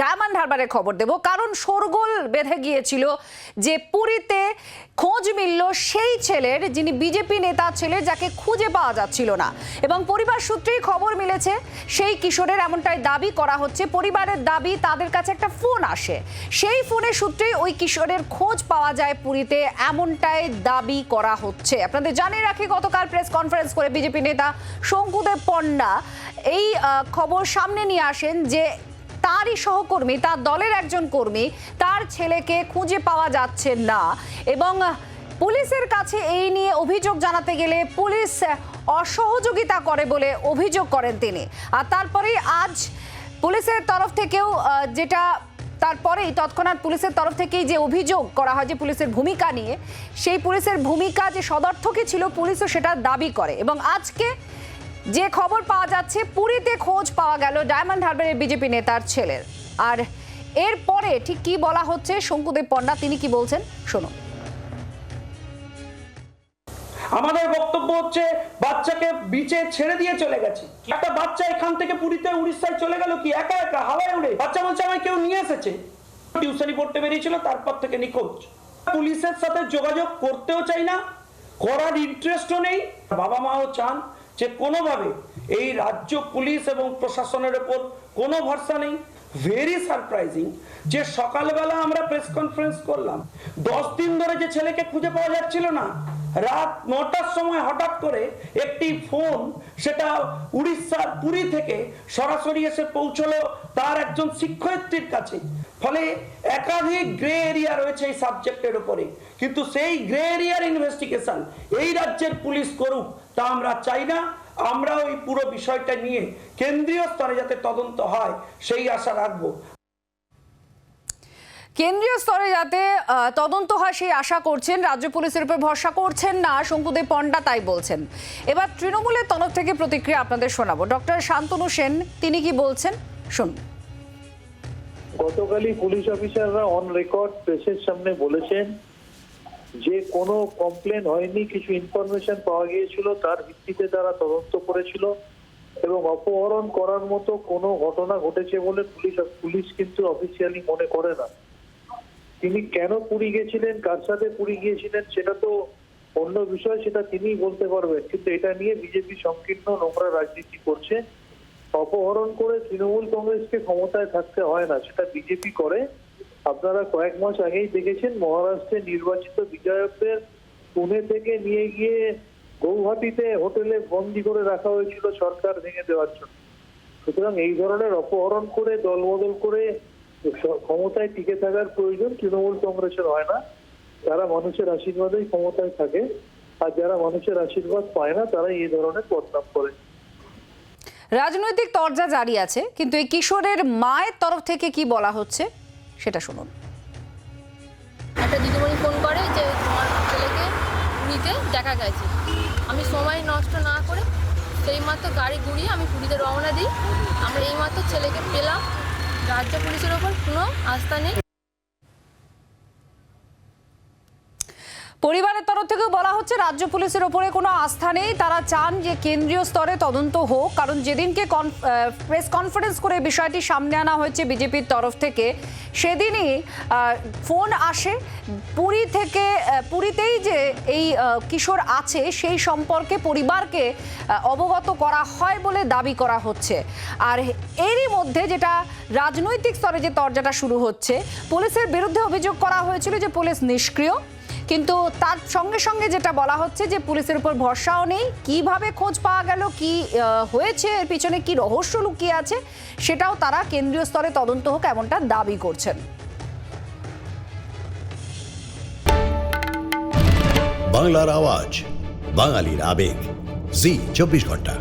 Diamond হারবারের খবর দেব। কারণ শোরগোল বেঁধে গিয়েছিল যে পুরীতে খোঁজ মিলল সেই ছেলের, যিনি বিজেপি নেতা ছেলে যাকে খুঁজে পাওয়া যাচ্ছিল না। এবং পরিবার সূত্রেই খবর মিলেছে, সেই কিশোরের এমনটাই দাবি করা হচ্ছে। পরিবারের দাবি, তাদের কাছে একটা ফোন আসে। সেই ফোনের সূত্রেই ওই কিশোরের খোঁজ পাওয়া যায় পুরীতে। এমনটাই দাবি করা হচ্ছে। আপনাদের জানিয়ে রাখি, গতকাল প্রেস কনফারেন্স করে বিজেপি নেতা শঙ্কুদেব পণ্ডা এই খবর সামনে নিয়ে আসেন যে তারই সহকর্মী, তার দলের একজন কর্মী, তার ছেলেকে খুঁজে পাওয়া যাচ্ছে না। এবং পুলিশের কাছে এই নিয়ে অভিযোগ জানাতে গেলে পুলিশ অসহযোগিতা করে বলে অভিযোগ করেন তিনি। আর তারপরেই আজ পুলিশের তরফ থেকেও যেটা তারপরেই তৎক্ষণাৎ পুলিশের তরফ থেকেই যে অভিযোগ করা হয় যে পুলিশের ভূমিকা নিয়ে, সেই পুলিশের ভূমিকা যে সদর্থকই ছিল, পুলিশও সেটা দাবি করে। এবং আজকে যে খবর পাওয়া যাচ্ছে, পুরীতে খোঁজ পাওয়া গেল ডায়মন্ড হারবারের বিজেপি নেতার ছেলের। আর এরপরে ঠিক কি বলা হচ্ছে, শঙ্কুদেব পণ্ডা তিনি কি বলছেন? শুনুন। আমাদের বক্তব্য হচ্ছে, বাচ্চাকে বিচে ছেড়ে দিয়ে চলে গেছে। একটা বাচ্চা এখান থেকে পুরীতে, উড়িষ্যায় চলে গেল কি? একা একা, হাওয়ায় উড়ে। বাচ্চা বলছে, আমায় কেউ নিয়ে এসেছে। টিউশনি পড়তে বেরিয়েছিল, তারপর থেকে নিখোঁজ। পুলিশের সাথে যোগাযোগ করতেও চাই না করার ইন্টারেস্টও নেই। বাবা মাও চান যে কোনোভাবে এই রাজ্য পুলিশ এবং প্রশাসনের ওপর কোনো ভরসা নেই। ভেরি সারপ্রাইজিং যে সকালবেলা আমরা প্রেস কনফারেন্স করলাম। দশ দিন ধরে যে ছেলেকে খুঁজে পাওয়া যাচ্ছিল না রাত নটার সময় হঠাৎ করে একটি ফোন সেটা উড়িষ্যার পুরী থেকে সরাসরি এসে পৌঁছলো তার একজন শিক্ষয়িত্রীর কাছে। ফলে একাধিক গ্রে এরিয়া রয়েছে এই সাবজেক্টের উপরে। কিন্তু সেই গ্রে এরিয়ার ইনভেস্টিগেশন এই রাজ্যের পুলিশ করুক তা আমরা চাই না। আমরা ওই পুরো বিষয়টা নিয়ে কেন্দ্রীয় স্তরে যাতে তদন্ত হয়, সেই আশা রাখব। কেন্দ্রীয় স্তরে যাতে তদন্ত হয় সেই আশা করছেন, রাজ্য পুলিশের উপর ভরসা করছেন না, শঙ্কুদেব পণ্ডা তাই বলছেন। এবার তৃণমূলের তরফ থেকে প্রতিক্রিয়া আপনাদের শোনাবো। ডক্টর শান্তনু সেন, তিনি কি বলছেন? শুনুন। গতকালই পুলিশ অফিসাররা অন রেকর্ড প্রেসের সামনে বলেছেন, যে কোনো কমপ্লেন হয়নি, কিছু ইনফরমেশন পাওয়া গিয়েছিল, তার ভিত্তিতে তারা তদন্ত করেছিল এবং অপহরণ করার মতো কোনো ঘটনা ঘটেছে বলে পুলিশ পুলিশ কিন্তু অফিসিয়ালি মনে করে না। তিনি কেন পুরী গেছিলেন, কার সাথে পুরী গিয়েছিলেন, সেটা তো অন্য বিষয়, সেটা তিনিই বলতে পারবেন। কিন্তু এটা নিয়ে বিজেপি সংকীর্ণ নোংরা রাজনীতি করছে। অপহরণ করে তৃণমূল কংগ্রেসকে ক্ষমতায় থাকতে হয় না, সেটা বিজেপি করে। আপনারা কয়েক মাস আগেই দেখেছেন, মহারাষ্ট্রে নির্বাচিত বিধায়কদের পুনে থেকে নিয়ে গিয়ে গৌহাটিতে হোটেলে বন্দি করে রাখা হয়েছিল সরকার ভেঙে দেওয়ার জন্য। সুতরাং এই ধরনের অপহরণ করে, দলবদল করে ক্ষমতায় টিকে থাকার প্রয়োজন তৃণমূল কংগ্রেসের হয় না। যারা মানুষের আশীর্বাদেই ক্ষমতায় থাকে আর যারা মানুষের আশীর্বাদ পায় না তারা এই ধরনের বদনাম করে। রাজনৈতিক তরজা জারি আছে কিন্তু এই কিশোরের মায়ের তরফ থেকে কি বলা হচ্ছে সেটা শুনুন। একটা দিদিমণি ফোন করে যে তোমার ছেলেকে পুরীতে দেখা গেছে। আমি সময় নষ্ট না করে সেই মাত্র গাড়ি ঘুরিয়ে আমি পুরীতে রওনা দিই। আমরা এই মাত্র ছেলেকে পেলাম রাজ্য পুলিশের ওপর কোনো আস্থা নেই। পরিবারের তরফ থেকেও বলা হচ্ছে, রাজ্য পুলিশের ওপরে কোনো আস্থা নেই। তারা চান যে কেন্দ্রীয় স্তরে তদন্ত হোক। কারণ যেদিনকে প্রেস কনফারেন্স করে বিষয়টি সামনে আনা হয়েছে বিজেপির তরফ থেকে, সেদিনই ফোন আসে। পুরী থেকে পুরীতেই যে এই কিশোর আছে, সেই সম্পর্কে পরিবারকে অবগত করা হয় বলে দাবি করা হচ্ছে। আর এরই মধ্যে যেটা রাজনৈতিক স্তরে যে তরজাটা শুরু হচ্ছে, পুলিশের বিরুদ্ধে অভিযোগ করা হয়েছিল যে পুলিশ নিষ্ক্রিয়। কিন্তু তার সঙ্গে সঙ্গে যেটা বলা হচ্ছে যে পুলিশের উপর ভরসাও নেই, কীভাবে খোঁজ পাওয়া গেল, কি হয়েছে, এর পিছনে কি রহস্য লুকিয়ে আছে, সেটাও তারা কেন্দ্রীয় স্তরে তদন্ত হোক এমনটা দাবি করছেন। বাংলার আওয়াজ, বাঙালির আবেগ, জি, চব্বিশ ঘণ্টা।